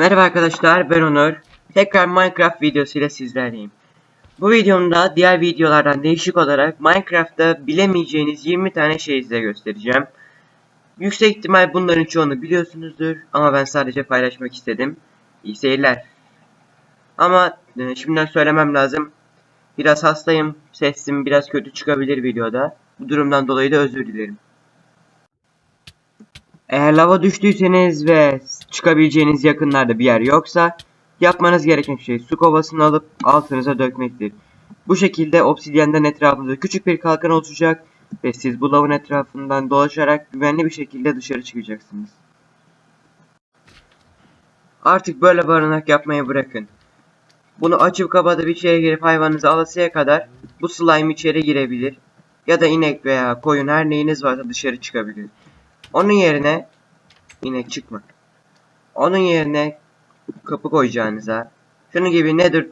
Merhaba arkadaşlar ben Onur. Tekrar Minecraft videosuyla sizlerleyim. Bu videomda diğer videolardan değişik olarak Minecraft'ta bilemeyeceğiniz 20 tane şey size göstereceğim. Yüksek ihtimal bunların çoğunu biliyorsunuzdur ama ben sadece paylaşmak istedim. İyi seyirler. Ama e, şimdiden söylemem lazım. Biraz hastayım. Sesim biraz kötü çıkabilir videoda. Bu durumdan dolayı da özür dilerim. Eğer lava düştüyseniz ve çıkabileceğiniz yakınlarda bir yer yoksa yapmanız gereken şey su kovasını alıp altınıza dökmektir. Bu şekilde obsidyenden etrafınızda küçük bir kalkan oluşacak ve siz bu lavın etrafından dolaşarak güvenli bir şekilde dışarı çıkacaksınız. Artık böyle barınak yapmayı bırakın. Bunu açıp kapatıp içeri girip hayvanınızı alasıya kadar bu slime içeri girebilir. Ya da inek veya koyun her neyiniz varsa dışarı çıkabilir. Onun yerine inek çıkma. Onun yerine kapı koyacağınıza şunun gibi nether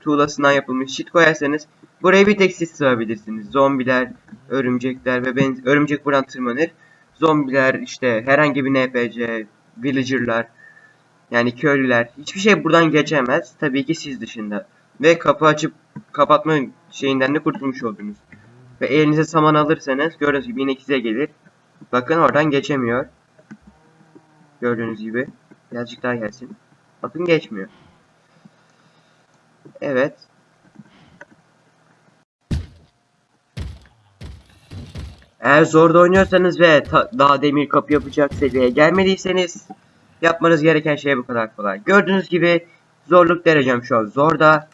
tuğlasından yapılmış shit koyarsanız buraya bir tek siz sığabilirsiniz. Zombiler, örümcekler ve ben örümcek buradan tırmanır. Zombiler işte herhangi bir NPC, villagerlar yani köylüler hiçbir şey buradan geçemez. Tabii ki siz dışında. Ve kapı açıp kapatma şeyinden de kurtulmuş oldunuz. Ve elinize saman alırsanız gördüğünüz gibi inek size gelir. Bakın oradan geçemiyor. Gördüğünüz gibi. Birazcık daha gelsin. Bakın geçmiyor. Evet. Eğer zorda oynuyorsanız ve daha demir kapı yapacak seviyeye gelmediyseniz yapmanız gereken şey bu kadar kolay. Gördüğünüz gibi zorluk derecem şu an zorda.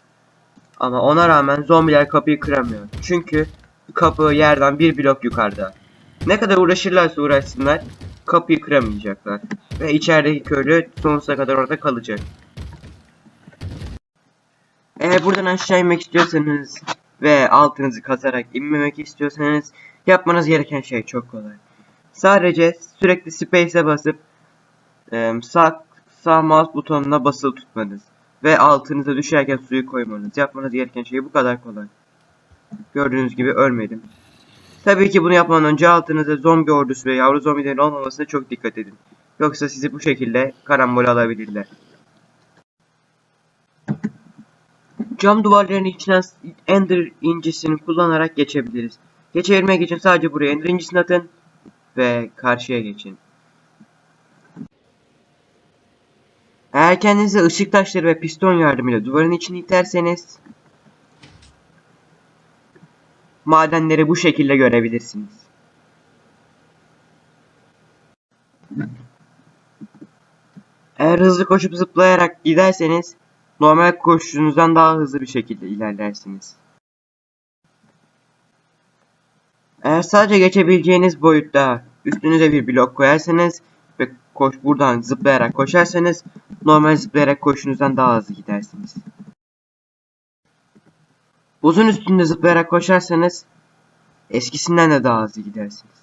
Ama ona rağmen zombiler kapıyı kıramıyor. Çünkü kapı yerden bir blok yukarıda. Ne kadar uğraşırlarsa uğraşsınlar kapıyı kıramayacaklar. Ve içerideki köylü sonsuza kadar orada kalacak. Eğer buradan aşağı inmek istiyorsanız ve altınızı kazarak inmemek istiyorsanız yapmanız gereken şey çok kolay. Sadece sürekli space'e basıp sağ, sağ mouse butonuna basılı tutmanız ve altınıza düşerken suyu koymanız. Yapmanız gereken şey bu kadar kolay. Gördüğünüz gibi ölmedim. Tabii ki bunu yapmadan önce altınıza zombi ordusu ve yavru zombilerin olmamasına çok dikkat edin. Yoksa sizi bu şekilde karambol alabilirler. Cam duvarların içinden Ender incisini kullanarak geçebiliriz. Geçebilmek için sadece buraya Ender incisini atın ve karşıya geçin. Eğer kendinize ışık taşları ve piston yardımıyla duvarın içini iterseniz madenleri bu şekilde görebilirsiniz. Eğer hızlı koşup zıplayarak giderseniz normal koşuşunuzdan daha hızlı bir şekilde ilerlersiniz. Eğer sadece geçebileceğiniz boyutta üstünüze bir blok koyarsanız ve koş buradan zıplayarak koşarsanız normal zıplayarak koşunuzdan daha hızlı gidersiniz. Buzun üstünde zıplayarak koşarsanız eskisinden de daha hızlı gidersiniz.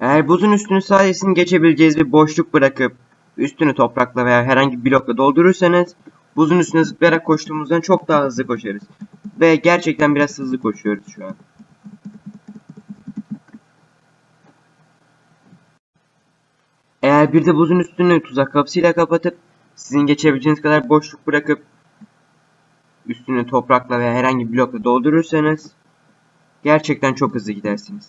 Eğer buzun üstünü sadece geçebileceğiniz bir boşluk bırakıp üstünü toprakla veya herhangi bir blokla doldurursanız buzun üstüne zıplayarak koştuğumuzdan çok daha hızlı koşarız. Ve gerçekten biraz hızlı koşuyoruz şu an. Eğer bir de buzun üstünü tuzak kapısıyla kapatıp sizin geçebileceğiniz kadar boşluk bırakıp üstünü toprakla veya herhangi bir blokla doldurursanız gerçekten çok hızlı gidersiniz.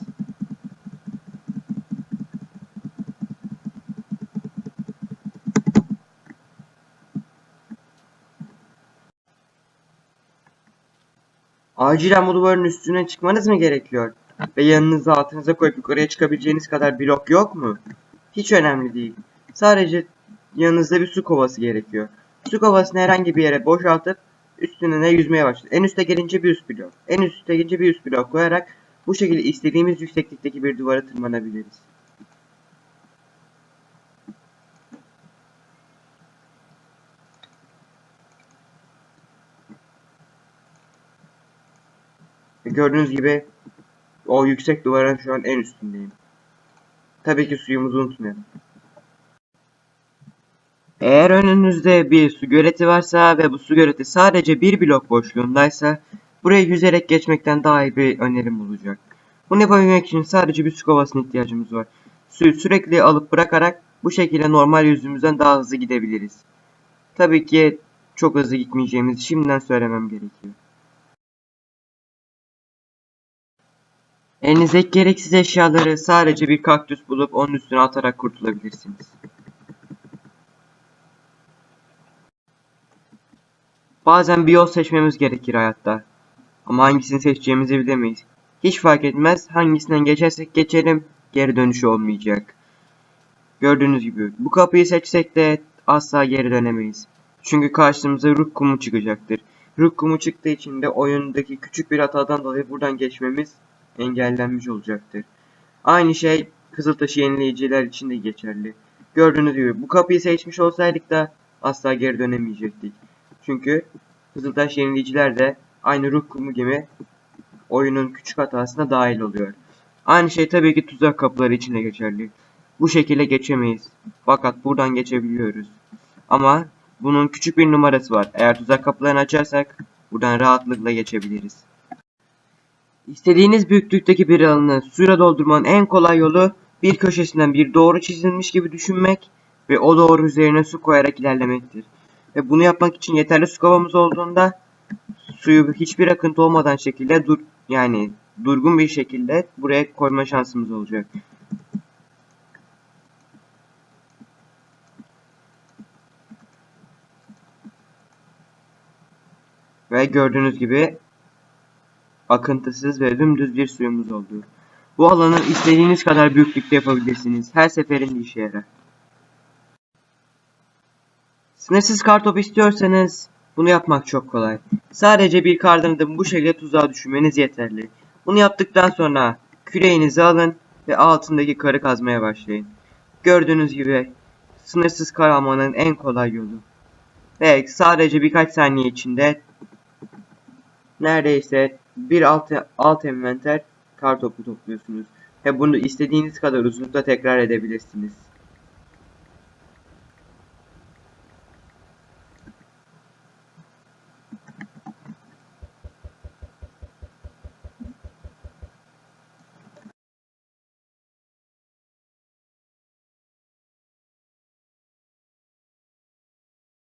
Acilen bu duvarın üstüne çıkmanız mı gerekiyor? Ve yanınıza altınıza koyup yukarıya çıkabileceğiniz kadar blok yok mu? Hiç önemli değil. Sadece yanınızda bir su kovası gerekiyor. Su kovasını herhangi bir yere boşaltıp üstüne ne yüzmeye başladı. En üste gelince bir üst blok. En üste gelince bir üst blok koyarak bu şekilde istediğimiz yükseklikteki bir duvara tırmanabiliriz. Gördüğünüz gibi o yüksek duvarın şu an en üstündeyim. Tabii ki suyumuzu unutmayalım. Eğer önünüzde bir su göleti varsa ve bu su göleti sadece bir blok boşluğundaysa buraya yüzerek geçmekten daha iyi bir önerim olacak. Bunu yapabilmek için sadece bir su kovasına ihtiyacımız var. Suyu sürekli alıp bırakarak Bu şekilde normal yüzümüzden daha hızlı gidebiliriz. Tabii ki çok hızlı gitmeyeceğimizi şimdiden söylemem gerekiyor. Elinizdeki gereksiz eşyaları sadece bir kaktüs bulup onun üstüne atarak kurtulabilirsiniz. Bazen bir yol seçmemiz gerekir hayatta. Ama hangisini seçeceğimizi bilemeyiz. Hiç fark etmez hangisinden geçersek geçelim geri dönüşü olmayacak. Gördüğünüz gibi bu kapıyı seçsek de asla geri dönemeyiz. Çünkü karşımıza ruh kumu çıkacaktır. Ruh kumu çıktığı için de oyundaki küçük bir hatadan dolayı buradan geçmemiz engellenmiş olacaktır. Aynı şey Kızıltaşı yenileyiciler için de geçerli. Gördüğünüz gibi bu kapıyı seçmiş olsaydık da asla geri dönemeyecektik. Çünkü Kızıltaş yenileyiciler de aynı ruh kumu gibi oyunun küçük hatasına dahil oluyor. Aynı şey tabii ki tuzak kapıları için de geçerli. Bu şekilde geçemeyiz. Fakat buradan geçebiliyoruz. Ama bunun küçük bir numarası var. Eğer tuzak kapılarını açarsak buradan rahatlıkla geçebiliriz. İstediğiniz büyüklükteki bir alanı suyla doldurmanın en kolay yolu bir köşesinden bir doğru çizilmiş gibi düşünmek ve o doğru üzerine su koyarak ilerlemektir. Ve bunu yapmak için yeterli su kovamız olduğunda suyu hiçbir akıntı olmadan şekilde dur yani durgun bir şekilde buraya koyma şansımız olacak. Ve gördüğünüz gibi akıntısız ve dümdüz bir suyumuz oldu. Bu alanı istediğiniz kadar büyüklükte yapabilirsiniz. Her seferinde işe yarar. Sınırsız kartop istiyorsanız bunu yapmak çok kolay. Sadece bir kardan adımı bu şekilde tuzağa düşürmeniz yeterli. Bunu yaptıktan sonra küreğinizi alın ve altındaki karı kazmaya başlayın. Gördüğünüz gibi sınırsız kar almanın en kolay yolu. Ve sadece birkaç saniye içinde neredeyse bir alt, alt envanter kar topu topluyorsunuz. Ve bunu istediğiniz kadar uzunlukta tekrar edebilirsiniz.